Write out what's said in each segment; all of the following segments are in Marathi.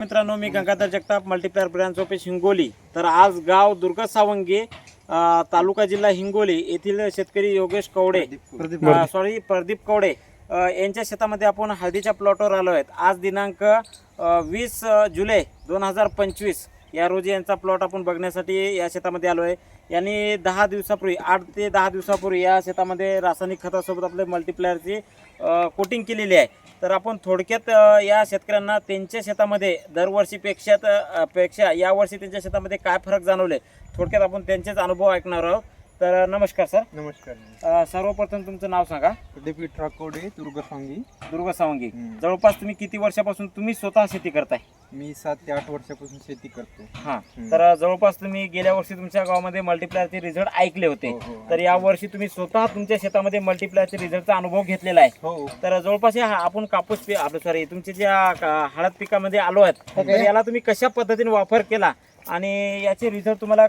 मित्रांनो मी Gangadhar Jagtap multiplayer branch office Hingoli. तर आज गाव दुर्गा सावंगी अ, तालुका जिल्हा हिंगोली येथील शेतकरी योगेश कवडे अ, सॉरी प्रदीप कवडे. अ, यांच्या शेतामध्ये आपण हळदीच्या प्लॉटवर आलो आहेत. आज दिनांक वीस जुलै दोन हजार पंचवीस या रोजी यांचा प्लॉट आपण बघण्यासाठी या शेतामध्ये आलो आहे. यांनी दहा दिवसापूर्वी आठ ते दहा दिवसापूर्वी या शेतामध्ये रासायनिक खतासोबत आपले मल्टीप्लायरची कोटिंग केलेली आहे. तर आपण थोडक्यात या शेतकऱ्यांना त्यांच्या शेतामध्ये दरवर्षीपेक्षा पेक्षा यावर्षी त्यांच्या शेतामध्ये काय फरक जाणवले थोडक्यात आपण त्यांचेच अनुभव ऐकणार आहोत. तर नमस्कार सर. नमस्कार. सर्वप्रथम तुमचं नाव सांगा. प्रदीप ठाकोडे दुर्गा सावंगी हम्म. जवळपास तुम्ही किती वर्षापासून तुम्ही स्वतः शेती करताय? मी सात ते आठ वर्षापासून शेती करतो हा. तर जवळपास तुम्ही गेल्या वर्षी तुमच्या गावामध्ये मल्टीप्लायरचे रिझल्ट ऐकले होते. हो, हो. तर या वर्षी तुम्ही स्वतः तुमच्या शेतामध्ये मल्टीप्लायरचे रिझल्टचा अनुभव घेतलेला आहे. हो. तर जवळपास या आपण कापूस आपलं सॉरी तुमच्या ज्या हळद पिकामध्ये आलो आहेत तर याला तुम्ही कशा पद्धतीने वापर केला? आणि याचे रिझल्ट तुम्हाला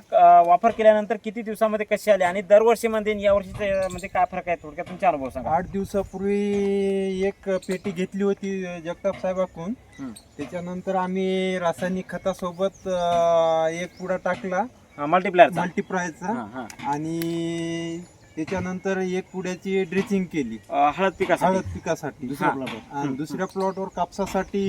वापर केल्यानंतर किती दिवसामध्ये कसे आले? आणि दरवर्षी मध्ये या मध्ये काय फरक आहे थोडक्यात तुमचे अनुभव सांगा. आठ दिवसापूर्वी एक पेटी घेतली होती जगताप साहेबाकडून. त्याच्यानंतर आम्ही रासायनिक खतासोबत एक पुडा टाकला. मल्टीप्लायरचा मल्टीप्रायचा हा, हा. आणि त्याच्यानंतर एक पुड्याची ड्रेसिंग केली. अं, हळद पिकासाठी. हळद पिकासाठी. हा. आणि दुसऱ्या प्लॉटवर कापसासाठी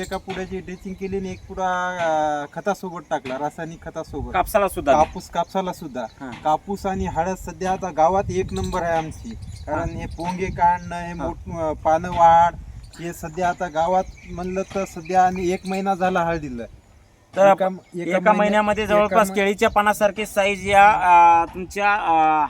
एका पुड्याची ड्रेसिंग केली आणि एक पुडा अं, खतासोबत टाकला रासायनिक खतासोबत. कापसाला सुद्धा. कापूस कापसाला सुद्धा. हा. कापूस आणि हळद सध्या आता गावात एक नंबर आहे आमची. कारण हे. पोंगे काढणं हे मोठ पानं वाढ हे सध्या आता गावात म्हणलं तर सध्या आणि एक महिना झाला हळदीला. तर एका- एका महिन्यामध्ये जवळपास केळीच्या पानासारखी साईज या तुमच्या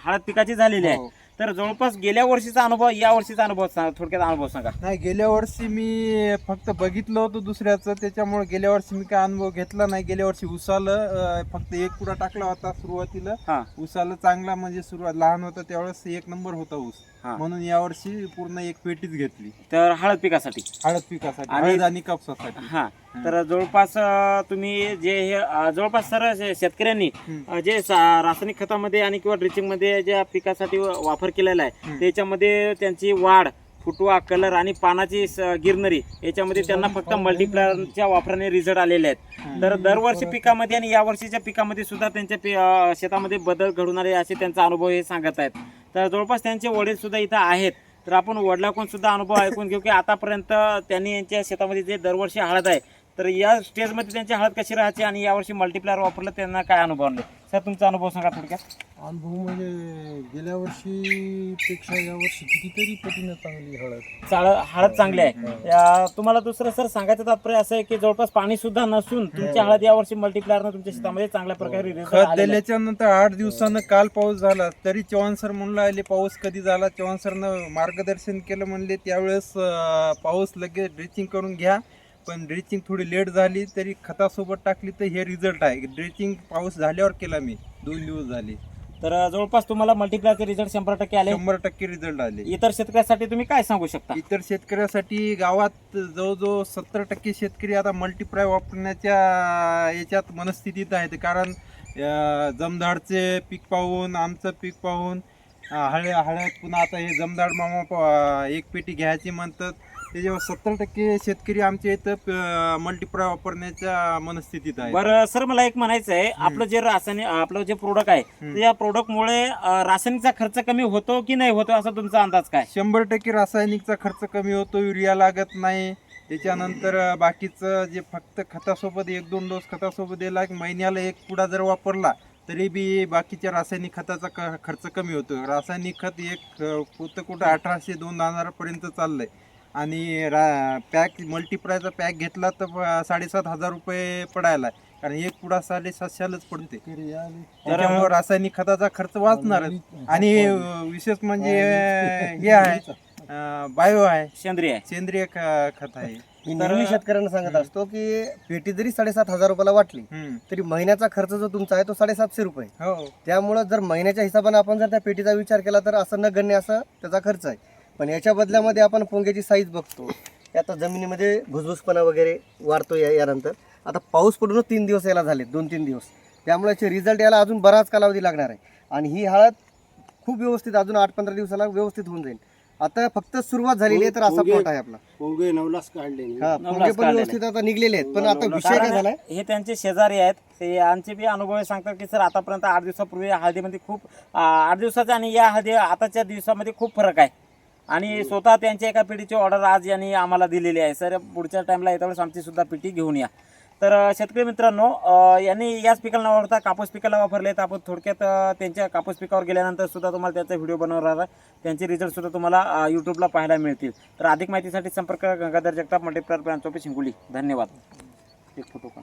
हळद पिकाची झालेली आहे. हो. तर जवळपास गेल्या वर्षीचा अनुभव या वर्षीचा अनुभव सांगा थोडक्यात अनुभव सांगा. नाही गेल्या वर्षी मी फक्त बघितलं होतं दुसऱ्याचं त्याच्यामुळे गेल्या वर्षी मी काय अनुभव घेतला नाही. गेल्या वर्षी उसाला अं, फक्त एक पुडा टाकला होता सुरुवातीला. हा. उसाला चांगला म्हणजे सुरुवात लहान होता त्यावेळेस एक नंबर होता ऊस. हा. म्हणून यावर्षी पूर्ण एक पेटीच घेतली. तर हळद पिकासाठी. हळद पिकासाठी आणि- हळद आणि कापसासाठी. हा तर जवळपास अं, तुम्ही जे हे अं, जवळपास सर शेतकऱ्यांनी हम्म. अं, जे सा- रासायनिक खतामध्ये आणि किंवा ड्रिचिंगमध्ये ज्या पिकासाठी व- वापर केलेला आहे हम्म. त्याच्यामध्ये त्यांची वाढ फुटवा कलर आणि पानाची स- गिरनरी याच्यामध्ये त्यांना फक्त मल्टीप्लायरच्या वापराने रिझल्ट आलेले आहेत. तर दरवर्षी पिकामध्ये आणि या वर्षीच्या पिकामध्ये सुद्धा त्यांच्या पि- अं, शेतामध्ये बदल घडून आले असे त्यांचा अनुभव हे सांगत आहेत. तर जवळपास त्यांचे वडील सुद्धा इथं आहेत. तर आपण वडिलाकडून सुद्धा अनुभव ऐकून घेऊ की आतापर्यंत त्यांनी यांच्या शेतामध्ये जे दरवर्षी हळद आहे तर या स्टेजमध्ये त्यांची हळद कशी राहायची आणि यावर्षी मल्टीप्लायर वापरलं त्यांना काय अनुभव नाही सर तुमचा अनुभव सांगा थोडक्यात. अनुभव म्हणजे गेल्या वर्षी पेक्षा या वर्षी कितीतरी पटीनं चांगली हळद. चाळ हळद चांगली आहे. या- तुम्हाला दुसरं सर सांगायचं तात्पर्य असं आहे की जवळपास पाणी सुद्धा नसून तुमची हळद यावर्षी मल्टीप्लायरनं तुमच्या शेतामध्ये चांगल्या प्रकारे result खत आलेला आहे. दिल्याच्या नंतर आठ दिवसानं काल पाऊस झाला तरी चव्हाण सर म्हणून राहिले पाऊस कधी झाला? चव्हाण सरनं मार्गदर्शन केलं म्हणले त्यावेळेस अं, पाऊस लगेच ड्रेचिंग करून घ्या. पण ड्रेचिंग थोडी लेट झाली तरी खतासोबत टाकली तर हे रिझल्ट आहे. ड्रेचिंग पाऊस झाल्यावर केला मी दोन दिवस झाले. तर जवळपास तुम्हाला मल्टीप्लायरचे रिझल्ट शंभर टक्के आले. शंभर टक्के रिझल्ट आले. इतर शेतकऱ्यासाठी तुम्ही काय सांगू शकता? इतर शेतकऱ्यासाठी गावात जवळजवळ सत्तर टक्के शेतकरी आता मल्टीप्लाय वापरण्याच्या याच्यात मनस्थितीत आहेत. कारण अं, जमदाडचे पीक पाहून आमचं पीक पाहून अं, हळे हळद पुन्हा आता हे जमदाड मामा एक पेटी घ्यायची म्हणतात. त्याच्यावर सत्तर टक्के शेतकरी आमच्या इथं मल्टीप्लाय वापरण्याच्या मनस्थितीत आहे बरं सर मला एक म्हणायचं आहे. आपलं जे रासायनिक आपलं जे प्रोडक्ट आहे तर या प्रोडक्टमुळे रासायनिकचा खर्च कमी होतो की नाही होतो असा तुमचा अंदाज काय? शंभर टक्के रासायनिकचा खर्च कमी होतो युरिया लागत नाही. त्याच्यानंतर बाकीचं जे फक्त खतासोबत एक दोन डोस खतासोबत दिला एक महिन्याला एक पुडा जर वापरला तरी बी बाकीच्या रासायनिक खताचा खर्च कमी होतो. रासायनिक खत एक कुठं कुठं अठराशे दोन हजारापर्यंत चाललंय. आणि रा पॅक मल्टीप्रायचा पॅक घेतला तर साडेसात हजार रुपये पडायला. आहे. कारण एक पुडा साडेसातशेलाच पडते. तरी त्याच्यामुळे रासायनिक खताचा खर्च वाचणारच आणि विशेष म्हणजे हे आहे बायो आहे. सेंद्रिय आहे. सेंद्रिय खत आहे. मी नेहमी शेतकऱ्यांना सांगत असतो की पेटी जरी साडेसात हजार रुपयाला वाटली. तरी महिन्याचा खर्च जो तुमचा आहे तो साडेसातशे रुपये. हो. त्यामुळं जर महिन्याच्या हिशोबाने आपण जर त्या पेटीचा विचार केला तर असं न गण्य असं त्याचा खर्च आहे. पण याच्या बदल्यामध्ये आपण पोंग्याची साईज बघतो. आता जमिनीमध्ये भुसभुसपणा वगैरे वाढतो या यानंतर. आता पाऊस पडून तीन दिवस याला झाले दोन तीन दिवस. त्यामुळे याचे रिझल्ट याला अजून बराच कालावधी लागणार आहे. आणि ही हळद खूप व्यवस्थित अजून आठ पंधरा दिवसाला व्यवस्थित होऊन जाईल. आता फक्त सुरुवात झालेली आहे तर असा प्लॉट आहे आपला. पोंगे नवलास काढले हा पोंगे पण. व्यवस्थित आता निघलेले आहेत. पण आता विषय काय झालाय? हे त्यांचे शेजारी आहेत. ते यांचे बी अनुभव सांगतात की सर आतापर्यंत आठ दिवसापूर्वी या हळदीमध्ये खूप आठ दिवसाचा आणि या हळदी आताच्या दिवसामध्ये खूप फरक आहे. आणि स्वतः त्यांच्या एका पिढीची ऑर्डर आज यांनी आम्हाला दिलेली आहे. सर पुढच्या टाइमला येत्यावेळेस आमची सुद्धा पिढी घेऊन या. तर शेतकरी मित्रांनो यांनी याच पिकाला न वापरता कापूस पिकाला वापरले तर आपण थोडक्यात त्यांच्या कापूस पिकावर गेल्यानंतर सुद्धा तुम्हाला त्याचा व्हिडिओ बनवणार आहे त्यांचे रिझल्ट सुद्धा तुम्हाला यूट्यूबला पाहायला मिळतील. तर अधिक माहितीसाठी संपर्क Gangadhar Jagtap multiplayer branch office धन्यवाद. एक फोटो पण.